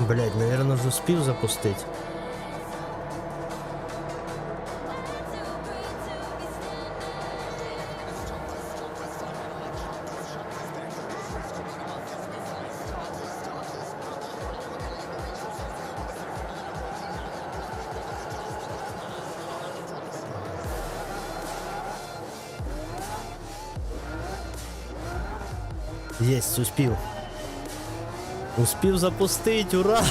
Блять, наверное, вже успів запустити. Єсть, успів. Успів запустить, ура!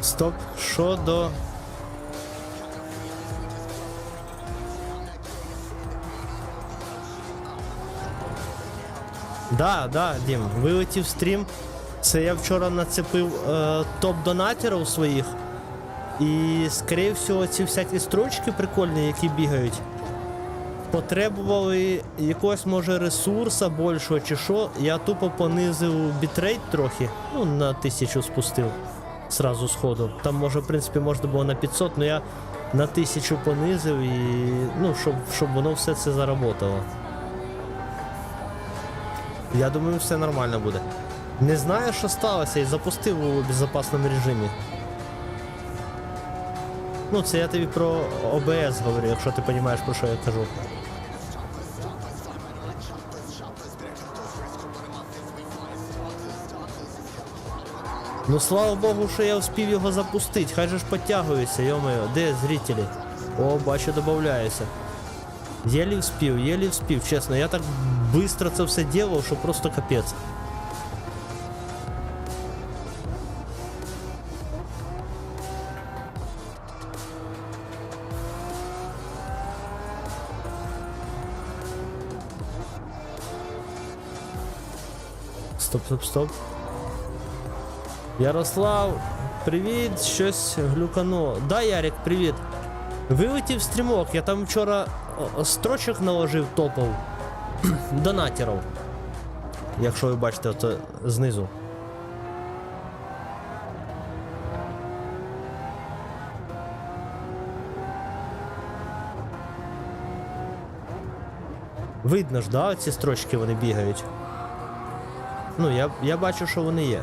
Стоп, що до. Да, да, Дім, вилетів стрім. Це я вчора нацепив е, топ-донатерів своїх. І, скоріше всього, ці всякі строчки прикольні, які бігають. Потребували якогось, може, ресурса більшого чи що. Я тупо понизив бітрейт трохи. Ну, на тисячу спустив. Сразу сходу. Там, може, в принципі, можна було на 500, але я на тисячу понизив і. Ну, щоб, щоб воно все це заработало. Я думаю, все нормально буде. Не знаю, що сталося, і запустив у безпечному режимі. Ну, це я тобі про ОБС говорю, якщо ти розумієш, про що я кажу. Ну слава Богу, що я успів його запустити. Хай же ж підтягується, йомаю. Де зрителі? О, бачу, додаюся. Єлі вспів, єлі вспів, чесно. Я так швидко це все ділав, що просто капець. Стоп, стоп, стоп. Ярослав, привіт, щось глюкано. Да, Ярик, привіт. Вилетів стрімок, я там вчора строчок наложив топов донатерів. Якщо ви бачите, оце знизу. Видно ж, да, ці строчки вони бігають. Ну, я, я бачу, що вони є.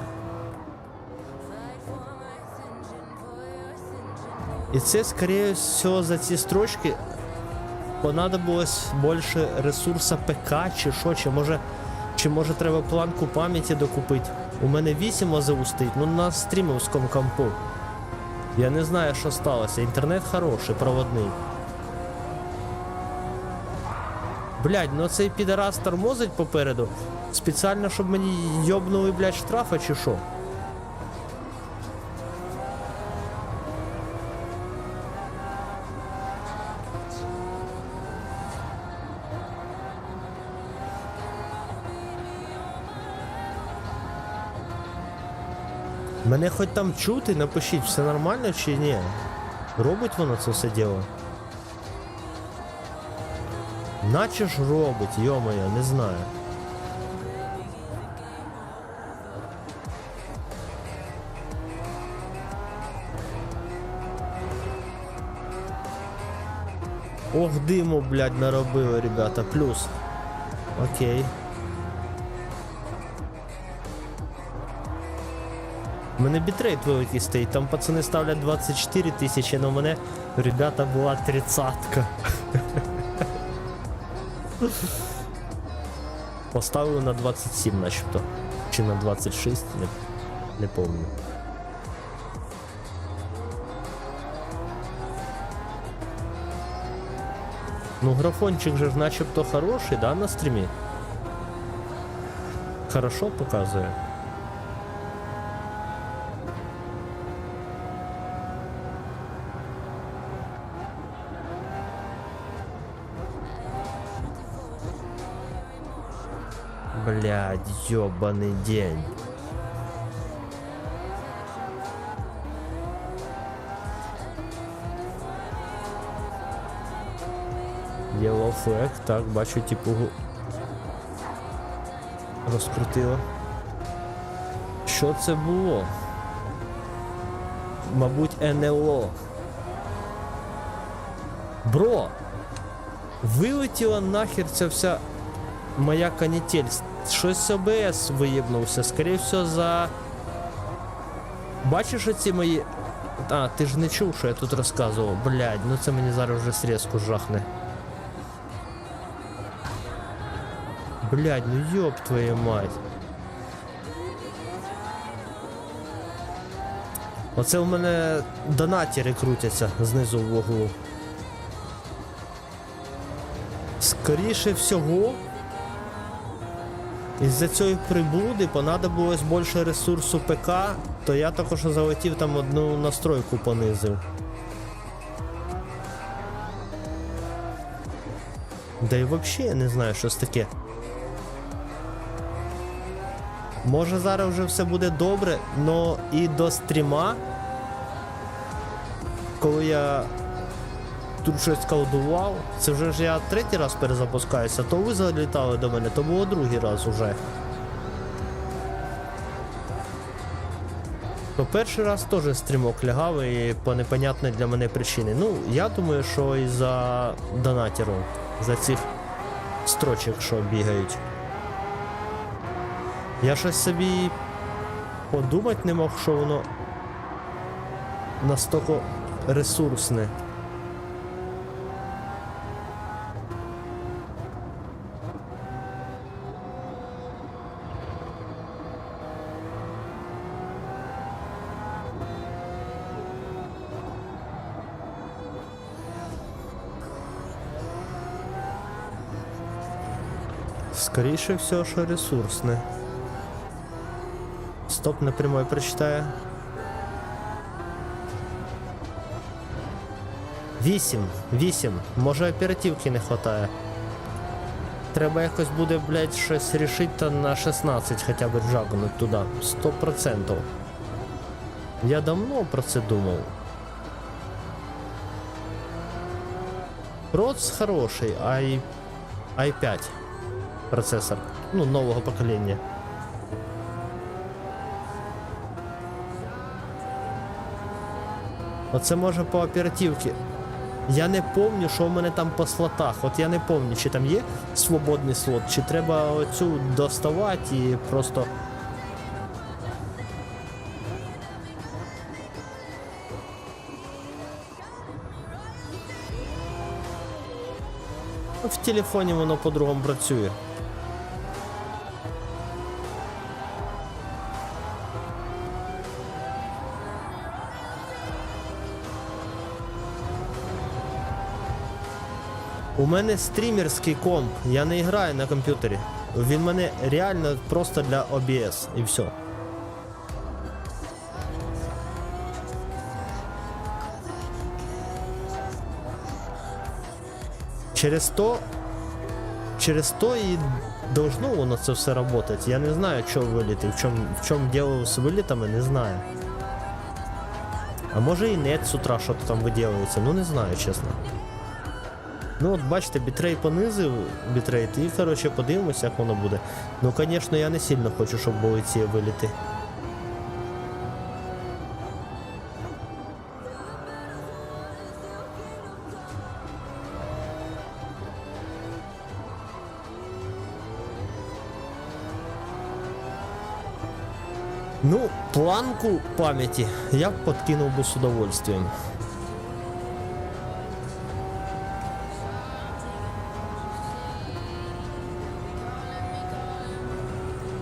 І це, скоріше всього, за ці строчки понадобилось більше ресурса ПК чи що, чи може, чи може треба планку пам'яті докупити. У мене 8 ОЗУ стоїть, ну на стрімовському компу. Я не знаю, що сталося. Інтернет хороший, проводний. Блядь, ну цей підарас тормозить попереду. Спеціально, щоб мені йобнули, блядь, штрафа чи що? Мене хоч там чути, напишіть, все нормально чи ні? Робить воно це все діло? Наче ж робить, йо-моє, не знаю. Ох, диму, блядь, наробили, ребята, плюс. Окей. У мене бітрейт великий стоїть, там пацани ставлять 24 тисячі, але у мене, ребята, була тридцатка. Поставили на 27 начебто. Чи на 26, не, не помню. Ну, графончик же начебто хороший, да, на стрімі? Хорошо показує. Блядь, ёбаный день. Yellow flag, так, бачу, типу. Розкрутило. Що це було? Мабуть, НЛО. Бро! Вилетіла нахер ця вся моя канітель. Щось ОБС виєбнувся. Скоріше всього за. Бачиш оці мої. А, ти ж не чув, що я тут розказував. Блядь, ну це мені зараз вже срезку жахне. Блядь, ну ёб твою мать. Оце у мене донатери крутяться знизу в углу. Скоріше всього, із-за цієї приблуди понадобилось більше ресурсу ПК, то я також залетів там одну настройку понизив. Да і взагалі я не знаю, що таке. Може зараз вже все буде добре, но і до стріма, коли я тут щось колдував, це вже ж я третій раз перезапускаюся, то ви залітали до мене, то було другий раз уже. То перший раз теж стрімок лягав і по непонятній для мене причині. Ну, я думаю, що і за донатерів, за цих строчок, що бігають. Я щось собі подумати не мог, що воно настільки ресурсне. Скоріше всього, що ресурсне. Стоп, напрямую прочитаю. Вісім, вісім. Може оперативки не хватає. Треба якось буде, блядь, щось рішити та на 16 хоча б жагнуть туди. 100%. Я давно про це думав. Проц хороший, i... i5 процесор. Ну, нового покоління. Оце може по оперативці. Я не помню, що в мене там по слотах. От я не помню, чи там є свободний слот, чи треба оцю доставати і просто. В телефоні воно по-другому працює. Мене стрімерський комп, я не граю на комп'ютері. Він мене реально просто для OBS і все. Через то. Через то і должно воно це все работать. Я не знаю, що виліти, в чому в чому діло з вилітами, не знаю. А може і нет з утра що-то там виділюється, ну не знаю, чесно. Ну от бачите, бітрей понизив бітрейт і коротше подивимося, як воно буде. Ну, звісно, я не сильно хочу, щоб були ці виліти. Ну, планку пам'яті я б подкинув би з удовольствием.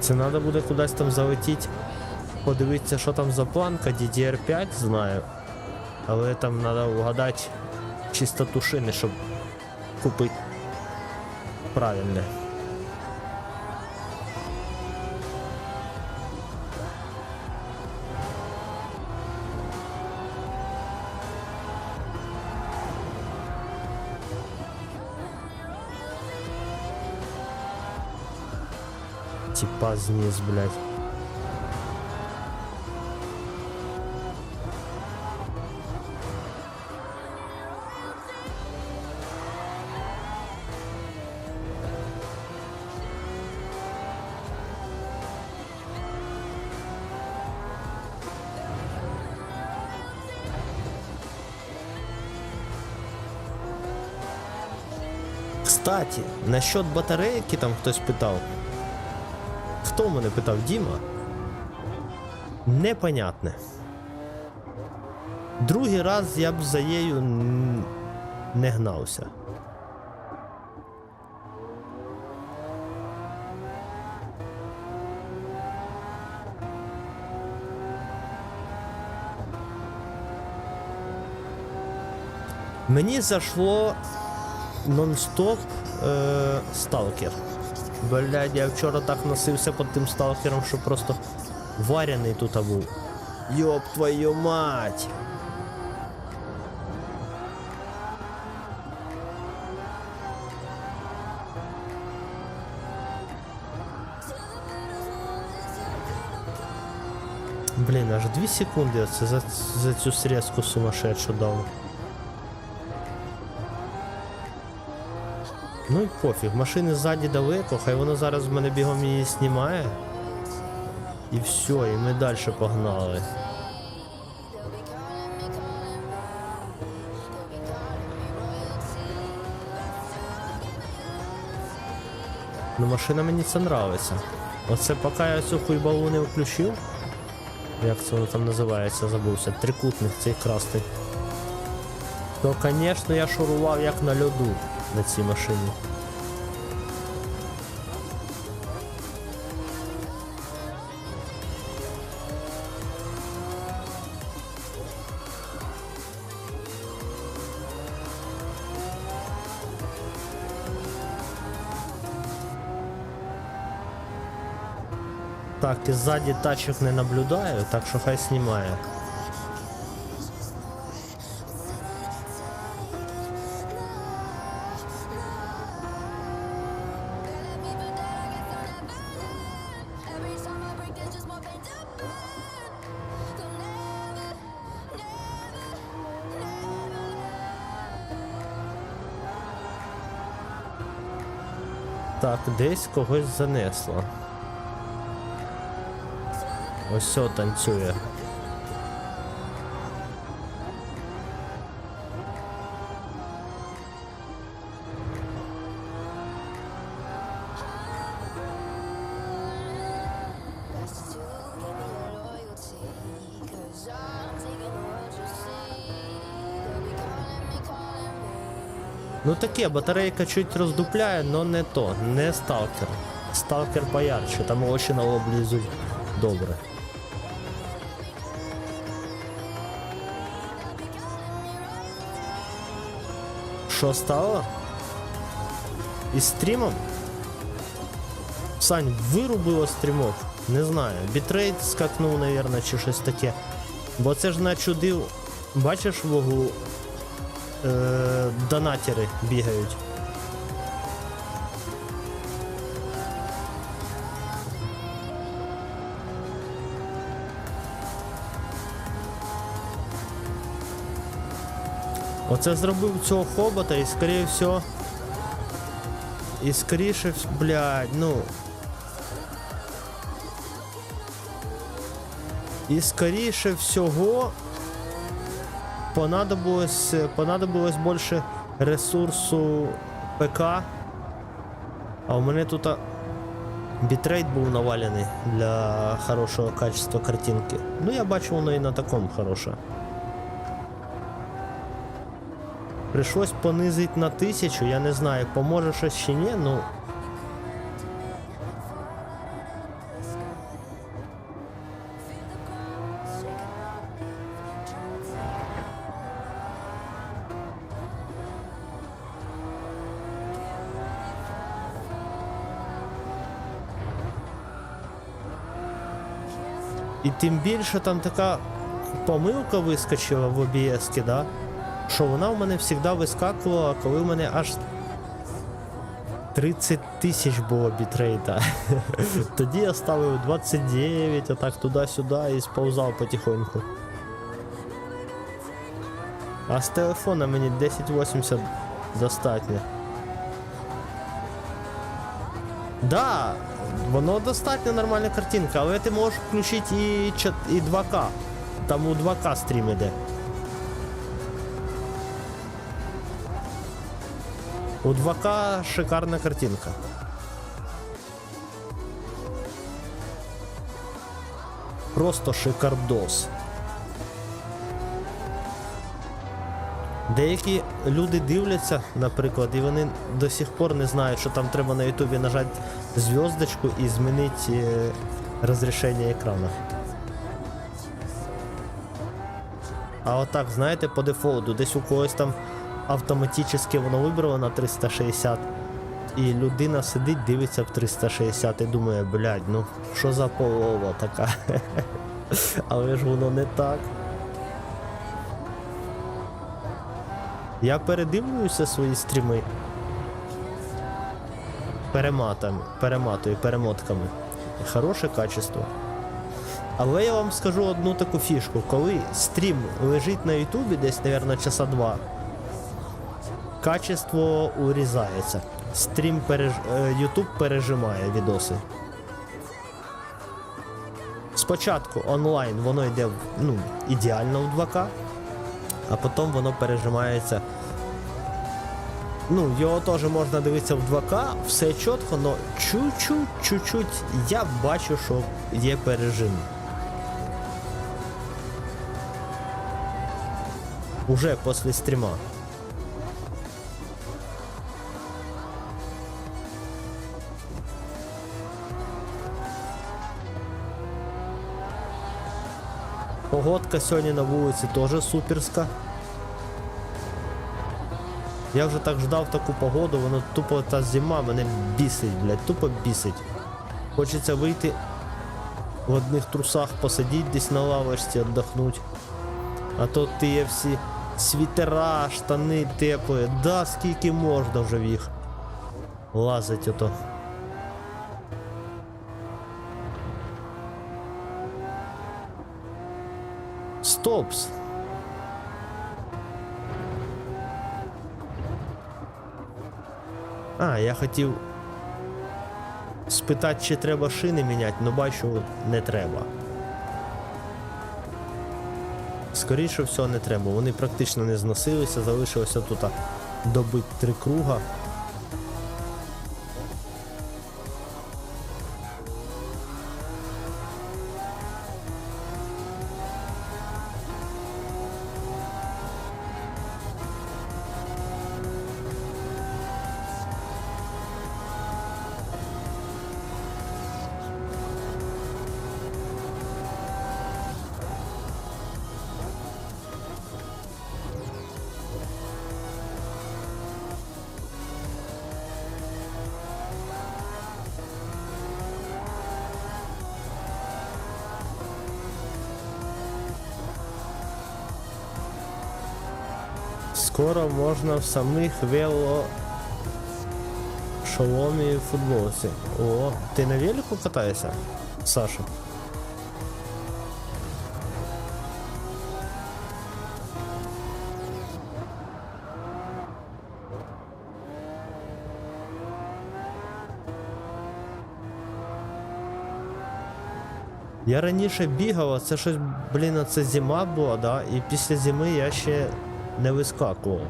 Це треба буде кудись там залетіти, подивитися, що там за планка, DDR5 знаю. Але там треба вгадати чистоту шини, щоб купити правильне. тіпа зніс, блядь. Кстати, насчет батареек там кто-то питав. Хто мене питав? Діма? Непонятне. Другий раз я б за нею не гнався. Мені зашло нон-стоп е, сталкер. Блядь, я вчора так носився під тим сталкером, що просто варяний тут був. Йоп твою мать! Блін, аж 2 секунди я це за, за цю срезку сумасшедшу дав. Ну і пофіг, машини ззаді далеко, хай воно зараз в мене бігом її знімає. І все, і ми далі погнали. Ну машина мені це нравиться. Оце поки я цю хуйбалу не включив. Як це воно там називається, забувся. Трикутник цей красний. То, звісно, я шурував як на льоду на цій машині. Так, і ззаді тачок не наблюдаю, так що хай знімає. Так, десь когось занесло. Ось все танцює. Ну таке, батарейка чуть роздупляє, но не то, не сталкер. Сталкер поярче, там очі на лоб лізуть добре. Що стало? Із стрімом? Сань, вирубило стрімок? Не знаю. Бітрейт скакнув, навірно, чи щось таке. Бо це ж начудив. Бачиш в углу е, донатери бігають. Оце зробив цього хобота і скоріше всього. І скоріше, блядь, ну. І скоріше всього понадобилось, понадобилось більше ресурсу ПК. А у мене тут бітрейт був навалений для хорошого качества картинки. Ну я бачу, воно і на такому хороше. Пришлось понизити на тисячу, я не знаю, поможе щось чи ні, ну. Тим більше там така помилка вискочила в OBS, да? що вона в мене завжди вискакувала, коли в мене аж 30 тисяч було бітрейта. Тоді я ставив 29, отак туди-сюди і сповзав потихоньку. А з телефона мені 1080 достатньо. Да, воно достатньо нормальна картинка, але ти можеш включити і, 2К. Там у 2К стрім іде. У 2К шикарна картинка. Просто шикардос. Деякі люди дивляться, наприклад, і вони до сих пор не знають, що там треба на Ютубі нажати зв'язочку і змінити е, розрішення екрану. А отак, знаєте, по дефолту, десь у когось там автоматично воно вибрало на 360, і людина сидить, дивиться в 360 і думає, блядь, ну що за полова така. Але ж воно не так. Я передивлююся свої стріми. Перематами, перематую, перемотками. Хороше качество. Але я вам скажу одну таку фішку. Коли стрім лежить на Ютубі десь, мабуть, часа два, качество урізається. Стрім переж... е, Ютуб пережимає відоси. Спочатку онлайн воно йде ну, ідеально в 2К, а потім воно пережимається. Ну, його теж можна дивитися в 2К, все чітко, але чуть-чуть, чуть-чуть я бачу, що є пережим. Уже після стріма. Погодка сьогодні на вулиці теж суперська. Я вже так ждав таку погоду, воно тупо та зима мене бісить, блядь, тупо бісить. Хочеться вийти в одних трусах, посидіти десь на лавочці, віддохнути. А то ти є всі світера, штани теплі. Да, скільки можна вже в їх. Лазить ото. Стопс. А, я хотів спитати, чи треба шини міняти, але бачу, не треба. Скоріше всього не треба. Вони практично не зносилися, залишилося тут добити три круга. Скоро можна в самих вело шоломі футболці. О, ти на велику катаєшся, Саша? Я раніше бігав, а це щось, блін, це зима була, да? І після зими я ще не вискакував.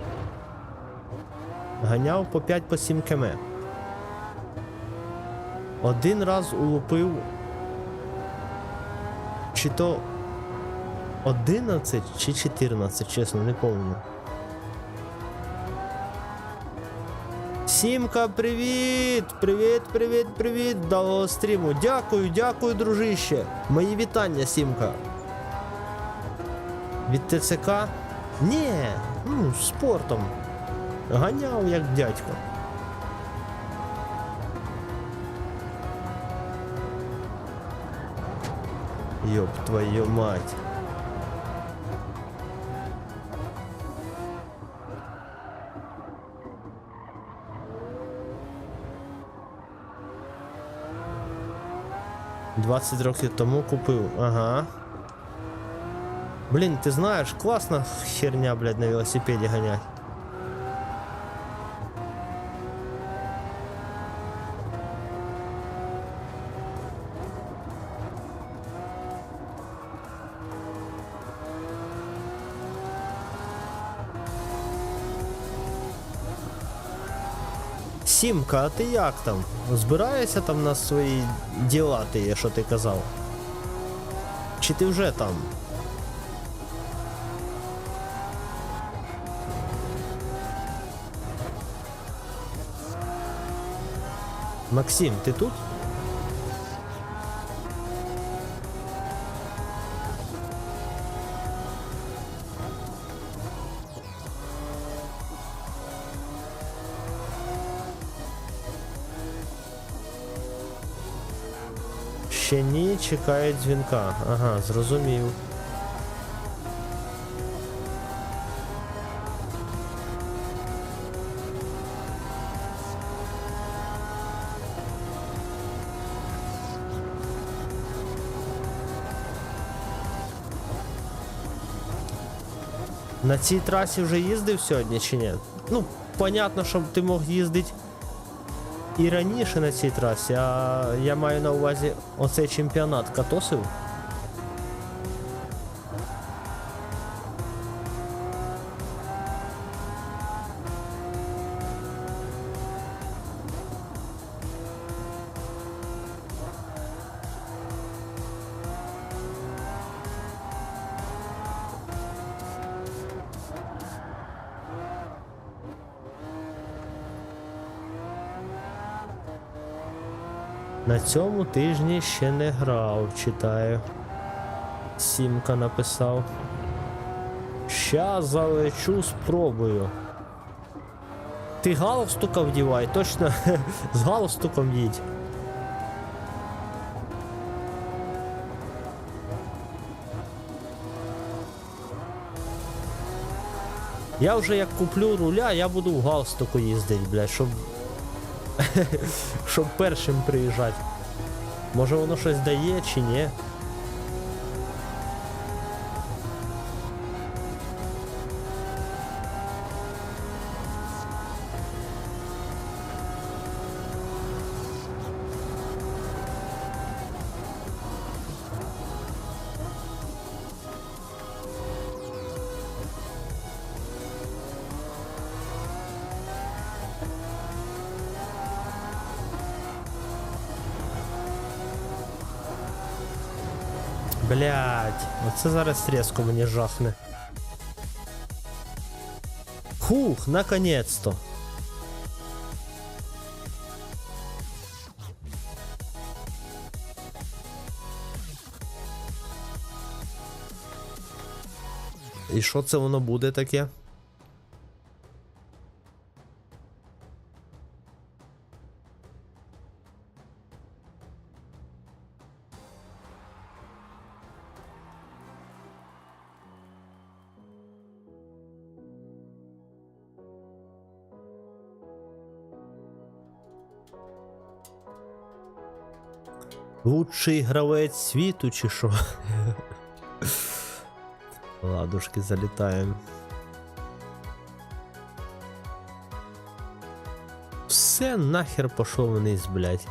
Ганяв по 5-7 км. Один раз улупив. Чи то 11 чи 14, чесно, не пам'ятаю. Сімка, привіт! Привіт, привіт, привіт! До стріму. Дякую, дякую, дружище. Мої вітання, Сімка. Від ТЦК? Ні, ну, спортом. Ганяв як дядько. Ёб твою мать. Двадцять років тому купив, ага. Блін, ти знаєш, класна херня, блядь, на велосипеді ганять. Сімка, а ти як там? Збираєшся там на свої діла, ти, є, що ти казав? Чи ти вже там? Максим, ти тут? Ще ні, чекають дзвінка. Ага, зрозумів. На цій трасі вже їздив сьогодні чи ні? Ну, понятно, що ти мог їздити і раніше на цій трасі, а я маю на увазі оцей чемпіонат катосив. На цьому тижні ще не грав, читаю. Сімка написав. Ща залечу, спробую. Ти галстука вдівай, точно з галстуком їдь. Я вже як куплю руля, я буду в галстуку їздити, блядь, щоб щоб першим приїжджати. Може воно щось дає чи ні? Блять, оце зараз різко мені жахне. Хух, наконец-то. І що це воно буде таке? Лучший гравець світу чи що? Ладушки залітаємо. Все нахер пошов вниз, блядь.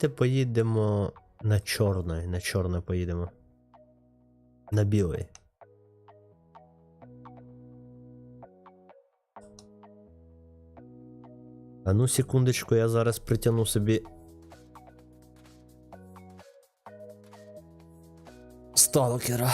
Давайте поїдемо на чорний. На чорне поїдемо. На білий. А ну секундочку, я зараз притягну собі. Сталкера.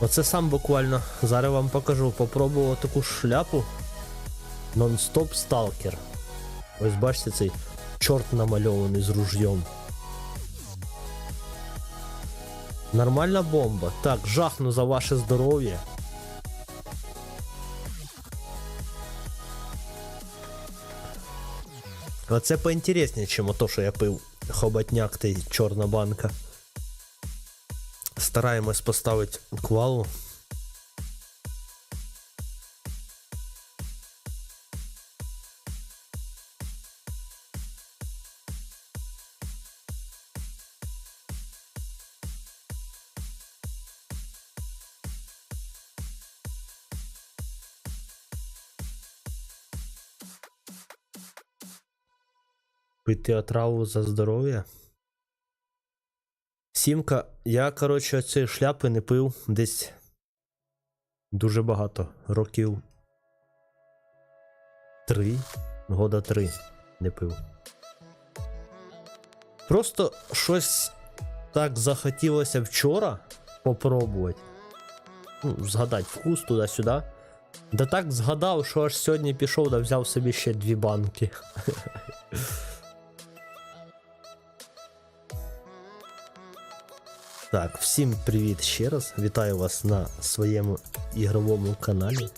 Оце сам буквально. Зараз вам покажу. Попробував таку шляпу. Нон-стоп сталкер. Ось бачите цей чорт намальований з ружьом. Нормальна бомба. Так, жахну за ваше здоров'я. Оце поінтересніше, чим ото, що я пив хоботняк й чорна банка. Стараємось поставити квалу. Пити отраву за здоров'я. Сімка, я, коротше, цієї шляпи не пив десь дуже багато років. Три, года три не пив. Просто щось так захотілося вчора попробувати. Ну, згадати вкус туди-сюди. Да так згадав, що аж сьогодні пішов да взяв собі ще дві банки. Так, всім привіт ще раз. Вітаю вас на своєму ігровому каналі.